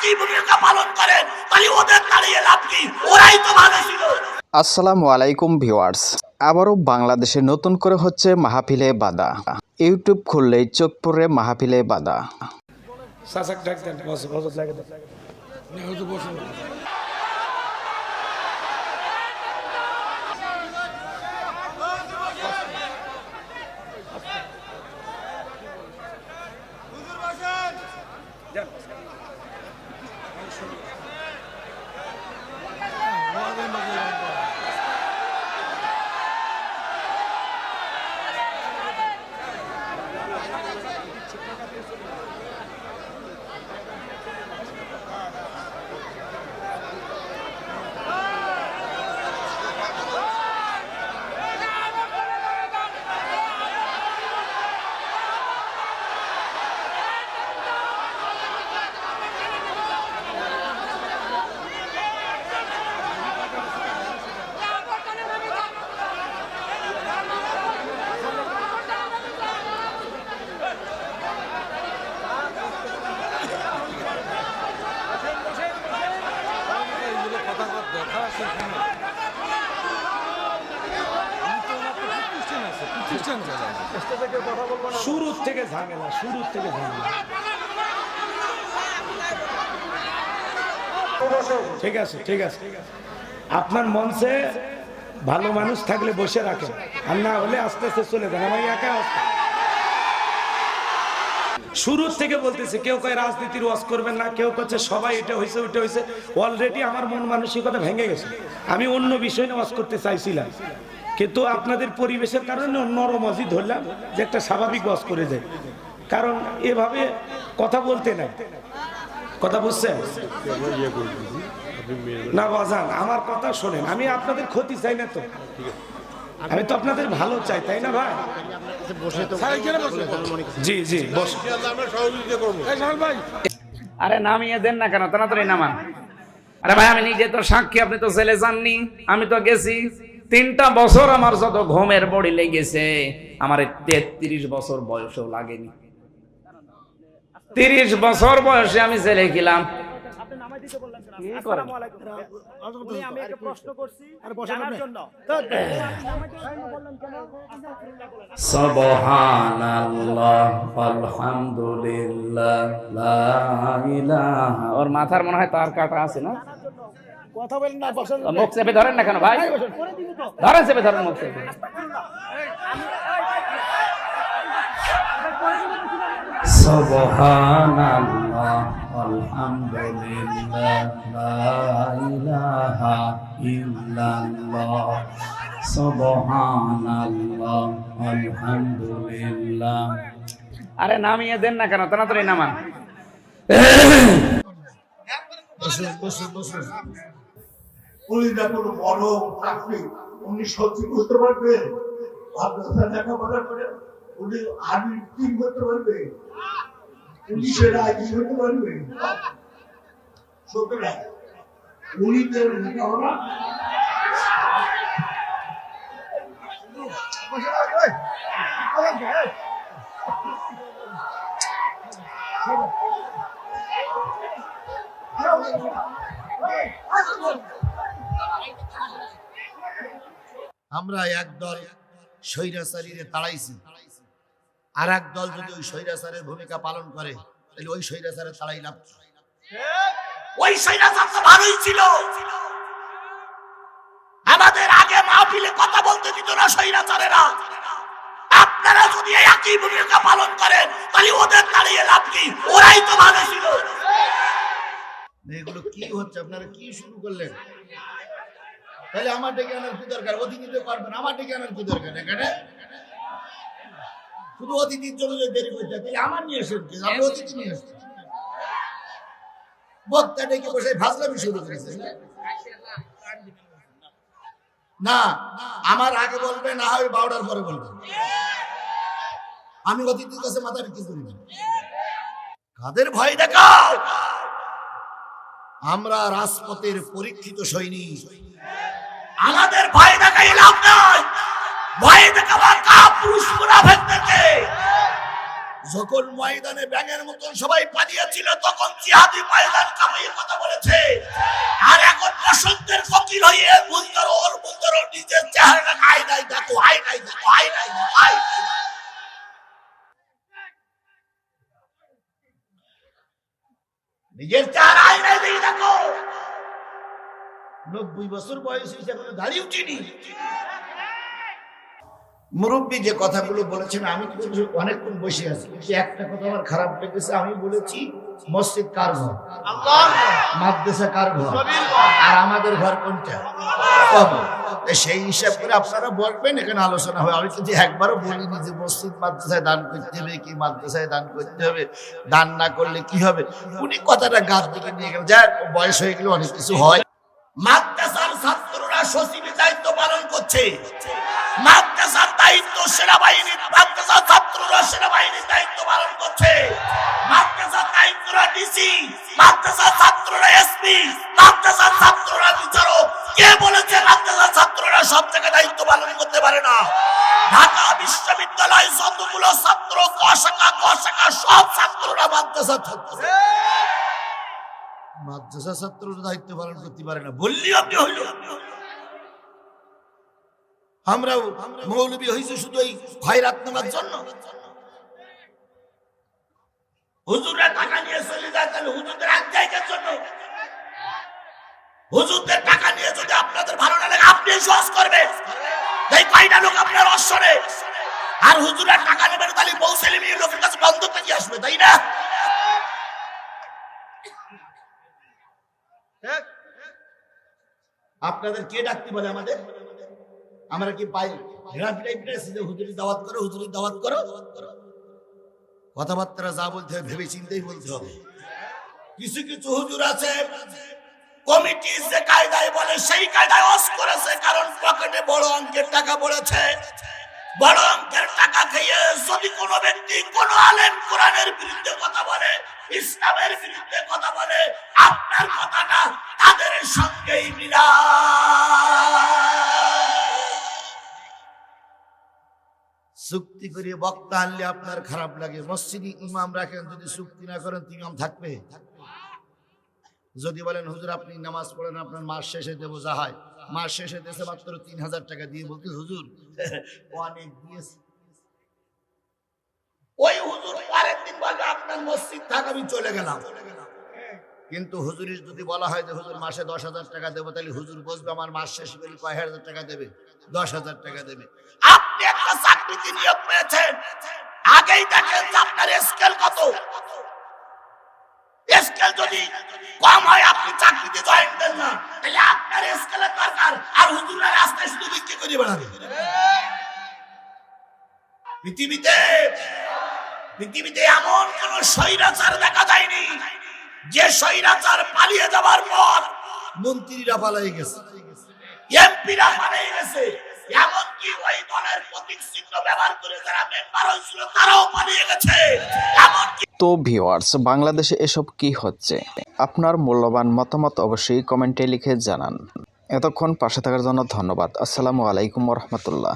একই ভূমিকা পালন করে তাহলে ওদের দাঁড়িয়ে লাভ কি? ওরাই তো ভালো ছিল। আসসালামু আলাইকুম ভিওয়ার্স আবারও বাংলাদেশে নতুন করে হচ্ছে মাহফিলে বাদা ইউটিউব খুললেই চোখ পড়ে মাহফিলে বাদা শাসক ডাক দেন বস বস লাগে দেন থেকে ঝামেলা থেকে ঠিক আছে ঠিক আছে। আপনার মঞ্চে ভালো মানুষ থাকলে বসে রাখেন। আর না হলে আস্তে আস্তে চলে যান। আমার একা শুরুর থেকে বলতেছে, কেউ কয় রাজনীতির ওয়াজ করবেন না, কেউ করছে সবাই এটা হয়েছে ওইটা হয়েছে অলরেডি আমার মন মানসিকতা ভেঙে গেছে। আমি অন্য বিষয় নিয়ে ওয়াজ করতে চাইছিলাম। কিন্তু আপনাদের পরিবেশের কারণে নরমজি ধরলাম যে একটা স্বাভাবিক ওয়াজ করে যায়। কারণ এভাবে কথা বলতে নাই। কথা বুঝছেন না বাজান আমার কথা শোনেন। আমি আপনাদের ক্ষতি চাই না তো। আমি তো আপনাদের ভালো চাই তাই না ভাই? জি জি বস। আরে নামিয়ে দেন না কেন? তাড়াতাড়ি নামান। আরে ভাই আমি নিজে তো সাক্ষী আপনি তো ছেলে যাননি আমি তো গেছি। তিনটা বছর আমার যত ঘুমের বড়ি লেগেছে আমার তেত্রিশ বছর বয়সেও লাগেনি। তিরিশ বছর বয়সে আমি ছেলে খিলাম কি করেন? সুবহানাল্লাহ আলহামদুলিল্লাহ লা ওর মাথার মনে হয় তার কাটা আছে না? কথা বলেন না বসেন। মুখ চেপে ধরেন না কেন ভাই? ধরেন চেপে ধরেন মুখ চেপে। সুবহানাল্লাহ আলহামদুলিল্লাহ লা ইলাহা ইল্লাল্লাহ সুবহানাল্লাহ আলহামদুলিল্লাহ আরে নামিয়ে দেন না কেন তাড়াতাড়ি নামান। উনিটা কোনো বড় চাকরি। উনি সহ্য করতে পারবে মাদ্রাসা লেখাপড়া করে উনি আর্মি টিম করতে পারবে? পুলিশের আইডি করতে পারবে? সুতরাং উনি তো লেখাপড়া আমরা একদল স্বৈরাচারীরে তাড়াইছি। আর এক দল যদি ওই স্বৈরাচারের ভূমিকা পালন করে তাহলে ওই স্বৈরাচারের তাড়াই লাভ ওই সৈরাচার তো ভালোই ছিল। আমাদের আগে মাহফিলে কথা বলতে দিত না সৈরাচারেরা আপনারা যদি একই ভূমিকা পালন করেন তাহলে ওদের দাঁড়িয়ে লাভ কি? ওরাই তো ভালো ছিল। এগুলো কি হচ্ছে? আপনারা কি শুরু করলেন? তাহলে আমার ডেকে আনার কি দরকার? অতিথি তো পারবেন আমার ডেকে আনার কি দরকার এখানে? শুধু অতিথির জন্য যদি দেরি করতে তাহলে আমার নিয়ে এসেন কি? আমি অতিথি নিয়ে এসেছি বক্তা ডেকে বসে ভাজলামি শুরু করেছে। না, আমার আগে বলবে, না হয় বারোটার পরে বলবে। আমি অতিথির কাছে মাথা বিক্রি করি না। কাদের ভয় দেখা আমরা রাজপথের পরীক্ষিত সৈনিক। আমাদের ভয় দেখাই লাভ নাই। ভয় দেখাবার কা পুরুষ মুনাফেকদেরকে যখন ময়দানে ব্যাঙের মতন সবাই পালিয়েছিল, তখন জিহাদি ময়দান কামাইয়ে কথা বলেছে। আর এখন বসন্তের ফকির হয়ে বুঝতে ওর বুঝতে নিজের চেহারাটা আই নাই, দেখো আই নাই, দেখো আই নাই আই নিজের চেহারা আই নাই দেখো। নব্বই বছর বয়স হয়েছে, এখনও দাঁড়িয়ে উঠিনি। মুরব্বী যে কথাগুলো বলেছেন, আমি কিন্তু অনেকক্ষণ বসে আছি একটা কথা আমার খারাপ লেগেছে, আমি বলেছি, মসজিদ কার ঘর? মাদ্রাসা কার ঘর? আর আমাদের ঘর কোনটা? কবর। সেই হিসাব করে আপনারা বলবেন, এখানে আলোচনা হবে। আমি কিন্তু একবারও বলিনি যে মসজিদ মাদ্রাসায় দান করতে হবে, কি মাদ্রাসায় দান করতে হবে, দান না করলে কি হবে? উনি কথাটা গাছ দিকে নিয়ে গেলেন। যাক বয়স হয়ে গেলে অনেক কিছু হয়। মাদ্রাসার ছাত্ররা সচিবের দায়িত্ব পালন করছে। মাদ্রাসার দায়িত্ব সেনাবাহিনীর, মাদ্রাসার ছাত্ররা সেনাবাহিনীর দায়িত্ব পালন করছে। মাদ্রাসার দায়িত্বরা ডিসি, মাদ্রাসার ছাত্ররা এসপি, মাদ্রাসার ছাত্ররা বিচারক। কে বলেছে মাদ্রাসার ছাত্ররা সব জায়গায় দায়িত্ব পালন করতে পারে না? ঢাকা বিশ্ববিদ্যালয় যতগুলো ছাত্র ক শাখা ক শাখা সব ছাত্ররা মাদ্রাসার ছাত্র। মাদ্রাসা ছাত্ররা দায়িত্ব পালন করতে পারে না। বললি আপনি হইল। আমরাও মৌলবী হয়েছে শুধু এই খয়রাত নেওয়ার জন্য। হুজুররা টাকা নিয়ে চলে যায়, তাহলে হুজুরদের এক জায়গার জন্য। হুজুরদের টাকা নিয়ে যদি আপনাদের ভালো না লাগে, আপনি সহজ করবেন। এই কয়টা লোক আপনার অশ্বরে? আর হুজুরা টাকা নেবেন, তাহলে ছেলে মেয়ে লোকের কাছে বন্ধ থেকে আসবে, তাই না? আপনাদের কে ডাকতে বলে আমাদের? আমরা কি পাই হুজুরি দাওয়াত করো, হুজুরি দাওয়াত করো? কথাবার্তা যা বলতে হবে ভেবে বলতে হবে। কিছু কিছু হুজুর আছে, কমিটি যে কায়দায় বলে, সেই কায়দায় অস করেছে, কারণ পকেটে বড় অঙ্কের টাকা পড়েছে। বড় অঙ্কের টাকা খেয়ে যদি কোনো ব্যক্তি কোনো আলেম কোরআনের বিরুদ্ধে কথা বলে ইসলামের বিরুদ্ধে কথা বলে আপনার কথাটা তাদের সঙ্গেই মিলা চুক্তি করে বক্তা আনলে আপনার খারাপ লাগে। মসজিদে ইমাম রাখেন যদি চুক্তি না করেন ইমাম থাকবে। যদি বলেন হুজুর আপনি নামাজ পড়েন আপনার মাস শেষে দেবো যা হয়। মাস শেষে দেশে মাত্র তিন হাজার টাকা দিয়ে বলতে হুজুর অনেক দিয়েছে। ওই হুজুর আপনার মসজিদ থাক, আমি চলে গেলাম। কিন্তু হুজুরির যদি বলা হয় যে, হুজুর, মাসে দশ হাজার টাকা দেবো, তাহলে হুজুর বসবে আমার মাস শেষে গেলে কয় হাজার টাকা দেবে? দশ হাজার টাকা দেবে। আপনি একটা চাকরিতে নিয়োগ পেয়েছেন। আগেই দেখেন আপনার স্কেল কত। স্কেল যদি কম হয়, আপনি চাকরিতে জয়েন দেন না। তাহলে আপনার স্কেলের দরকার। আর রাস্তায় শুধু বিক্রি করে বেড়াবে। পৃথিবীতে পৃথিবীতে এমন কোন স্বৈরাচার দেখা যায়নি। যে স্বৈরাচার পালিয়ে যাবার পর মন্ত্রীরা পালাই গেছে। এমপিরা পালিয়ে গেছে। তো ভিওয়ার্স বাংলাদেশে এসব কি হচ্ছে? আপনার মূল্যবান মতামত অবশ্যই কমেন্টে লিখে জানান। এতক্ষণ পাশে থাকার জন্য ধন্যবাদ। আসসালামু আলাইকুম রহমতুল্লাহ।